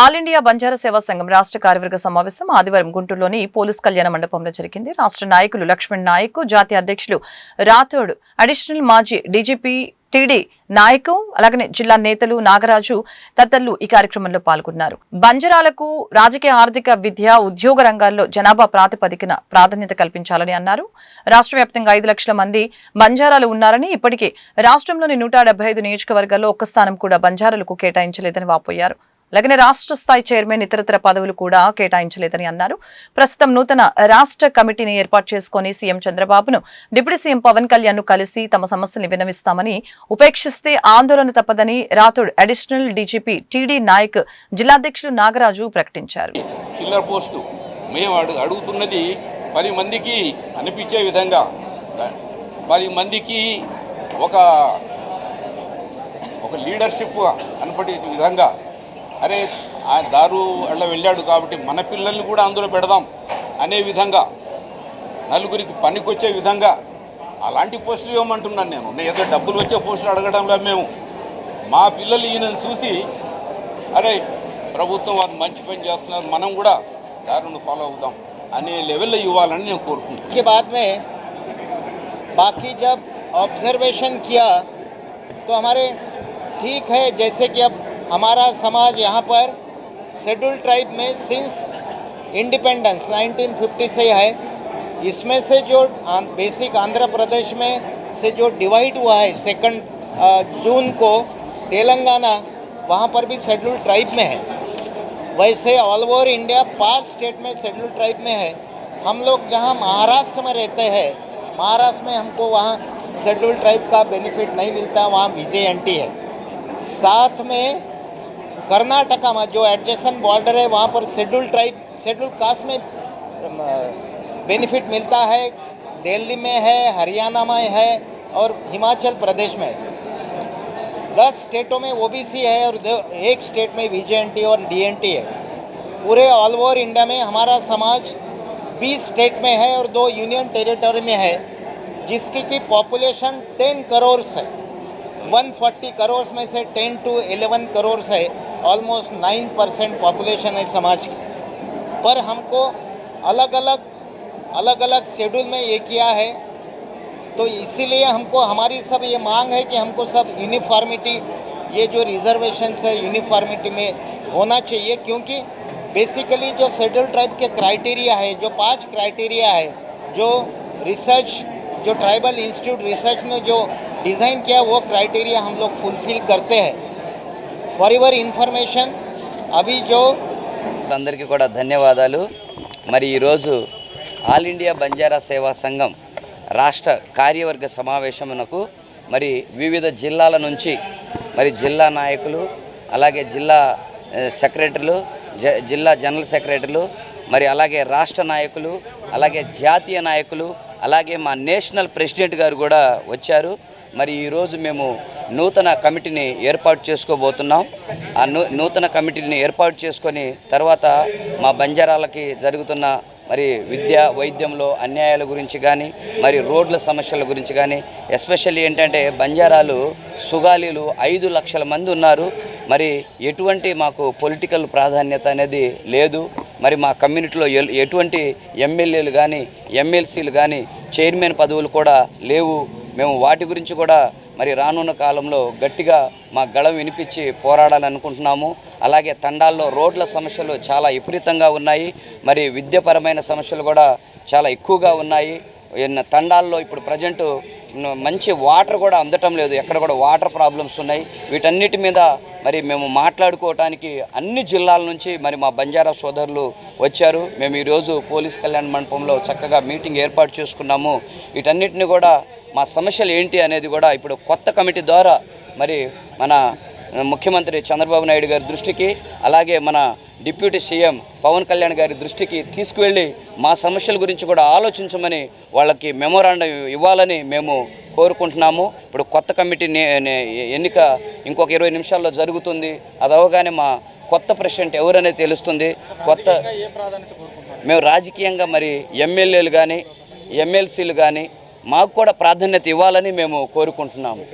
All India Banjara సేవా సంఘం రాష్ట్ర కార్యవర్గ సమావేశం ఆదివారం గుంటూరులోని పోలీస్ కళ్యాణ మండపంలో జరిగింది. రాష్ట్ర నాయకులు లక్ష్మణ్ నాయక్ జాతీయ అధ్యక్షులు రాథోడ్ అడిషనల్ మాజీ డీజీపీ టీడీ నాయకు అలాగనే జిల్లా నేతలు నాగరాజు తదితరులు ఈ కార్యక్రమంలో పాల్గొన్నారు. బంజరాలకు రాజకీయ ఆర్థిక విద్య ఉద్యోగ రంగాల్లో జనాభా ప్రాతిపదికన ప్రాధాన్యత కల్పించాలని అన్నారు. రాష్ట్ర వ్యాప్తంగా ఐదు లక్షల మంది బంజారాలు ఉన్నారని ఇప్పటికే రాష్ట్రంలోని నూట డెబ్బై ఐదు నియోజకవర్గాల్లో ఒక్క స్థానం కూడా బంజారాలకు కేటాయించలేదని వాపోయారు. అలాగనే రాష్ట్ర స్థాయి చైర్మన్ ఇతరతర పదవులు కూడా కేటాయించలేదని అన్నారు. ప్రస్తుతం నూతన రాష్ట్ర కమిటీని ఏర్పాటు చేసుకుని సీఎం చంద్రబాబును డిప్యూటీ సీఎం పవన్ కళ్యాణ్ను కలిసి తమ సమస్యని విన్నవిస్తామని ఉపేక్షిస్తే ఆందోళన తప్పదని Rathod additional DGP T D Nayak జిల్లాధ్యక్షులు Nagaraju ప్రకటించారు. చిల్లర పోస్టు మేము అడుగుతున్నది పది మందికి అనిపించే విధంగా. పది మందికి ఒక ఒక లీడర్షిప్ కనపడే విధంగా. అరే ఆ దారు అలా వెళ్ళాడు కాబట్టి మన పిల్లల్ని కూడా అందులో పెడదాం అనే విధంగా నలుగురికి పనికొచ్చే విధంగా అలాంటి పోస్టులు ఇవ్వమంటున్నాను నేను నేను ఏదో డబ్బులు వచ్చే పోస్టులు అడగడంలో మేము మా పిల్లలు ఈయనను చూసి అరే ప్రభుత్వం వారు మంచి పని చేస్తున్నారు మనం కూడా దారును ఫాలో అవుతాం అనే లెవెల్లో ఇవ్వాలని నేను కోరుకుంటున్నాను के बाद में बाकी जब ऑब्जर्वेशन किया तो हमारे ठीक है जैसे कि अब हमारा समाज यहाँ पर शेड्यूल ट्राइब में सिंस इंडिपेंडेंस 1950 से है। इसमें से जो बेसिक आंध्र प्रदेश में से जो डिवाइड हुआ है सेकंड जून को तेलंगाना, वहाँ पर भी शेड्यूल ट्राइब में है। वैसे ऑल ओवर इंडिया पाँच स्टेट में शेड्यूल ट्राइब में है। हम लोग जहाँ महाराष्ट्र में रहते हैं, महाराष्ट्र में हमको वहाँ शेड्यूल ट्राइब का बेनिफिट नहीं मिलता, वहाँ एंटी है। साथ में कर्नाटका में जो एडजेसन बॉर्डर है, वहाँ पर शेड्यूल ट्राइब शेड्यूल कास्ट में बेनिफिट मिलता है। दिल्ली में है, हरियाणा में है और हिमाचल प्रदेश में। दस स्टेटों में ओबीसी है और एक स्टेट में वीजेएनटी और डीएनटी है। पूरे ऑल ओवर इंडिया में हमारा समाज 20 स्टेट में है और दो यूनियन टेरिटरी में है, जिसकी की पॉपुलेशन 10 करोड़ है। 140 करोड़ में से 10 टू 11 करोड़ है। ऑलमोस्ट नाइन परसेंट पॉपुलेशन है समाज की। पर हमको अलग अलग अलग अलग शेड्यूल में ये किया है। तो इसीलिए हमको, हमारी सब ये मांग है कि हमको सब यूनिफॉर्मिटी ये जो रिजर्वेशन है यूनिफॉर्मिटी में होना चाहिए। क्योंकि बेसिकली जो शेड्यूल ट्राइब के क्राइटेरिया है, जो पाँच क्राइटेरिया है, जो रिसर्च जो ट्राइबल इंस्टीट्यूट रिसर्च ने जो डिज़ाइन किया, वो क्राइटेरिया हम लोग फुलफिल करते हैं। For your information. అభిజో అందరికీ కూడా ధన్యవాదాలు. మరి ఈరోజు ఆల్ ఇండియా బంజారా సేవా సంఘం రాష్ట్ర కార్యవర్గ సమావేశమునకు మరి వివిధ జిల్లాల నుంచి మరి జిల్లా నాయకులు అలాగే జిల్లా సెక్రటరీలు జిల్లా జనరల్ సెక్రటరీలు మరి అలాగే రాష్ట్ర నాయకులు అలాగే జాతీయ నాయకులు అలాగే మా నేషనల్ ప్రెసిడెంట్ గారు కూడా వచ్చారు. మరి ఈరోజు మేము నూతన కమిటీని ఏర్పాటు చేసుకోబోతున్నాం. ఆ నూ నూతన కమిటీని ఏర్పాటు చేసుకొని తర్వాత మా బంజారాలకి జరుగుతున్న మరి విద్య వైద్యంలో అన్యాయాల గురించి కానీ మరి రోడ్ల సమస్యల గురించి కానీ ఎస్పెషల్లీ ఏంటంటే బంజారాలు సుగాలీలు ఐదు లక్షల మంది ఉన్నారు. మరి ఎటువంటి మాకు పొలిటికల్ ప్రాధాన్యత అనేది లేదు. మరి మా కమ్యూనిటీలో ఎల్- ఎటువంటి ఎమ్మెల్యేలు కానీ ఎమ్మెల్సీలు కానీ చైర్మన్ పదవులు కూడా లేవు. మేము వాటి గురించి కూడా మరి రానున్న కాలంలో గట్టిగా మా గళం వినిపించి పోరాడాలనుకుంటున్నాము. అలాగే తండాల్లో రోడ్ల సమస్యలు చాలా విపరీతంగా ఉన్నాయి. మరి విద్యపరమైన సమస్యలు కూడా చాలా ఎక్కువగా ఉన్నాయి. తండాల్లో ఇప్పుడు ప్రజెంటు మంచి వాటర్ కూడా అందటం లేదు. ఎక్కడ కూడా వాటర్ ప్రాబ్లమ్స్ ఉన్నాయి. వీటన్నిటి మీద మరి మేము మాట్లాడుకోవటానికి అన్ని జిల్లాల నుంచి మరి మా బంజారా సోదరులు వచ్చారు. మేము ఈరోజు పోలీస్ కళ్యాణ మండపంలో చక్కగా మీటింగ్ ఏర్పాటు చేసుకున్నాము. వీటన్నిటిని కూడా మా సమస్యలు ఏంటి అనేది కూడా ఇప్పుడు కొత్త కమిటీ ద్వారా మరి మన ముఖ్యమంత్రి చంద్రబాబు నాయుడు గారి దృష్టికి అలాగే మన డిప్యూటీ సీఎం పవన్ కళ్యాణ్ గారి దృష్టికి తీసుకువెళ్ళి మా సమస్యల గురించి కూడా ఆలోచించమని వాళ్ళకి మెమోరాండం ఇవ్వాలని మేము కోరుకుంటున్నాము. ఇప్పుడు కొత్త కమిటీ ఎన్నిక ఇంకొక ఇరవై నిమిషాల్లో జరుగుతుంది. అది అవగానే మా కొత్త ప్రెసిడెంట్ ఎవరనేది తెలుస్తుంది. కొత్త మేము రాజకీయంగా మరి ఎమ్మెల్యేలు కానీ ఎమ్మెల్సీలు కానీ మాకు కూడా ప్రాధాన్యత ఇవ్వాలని మేము కోరుకుంటున్నాము.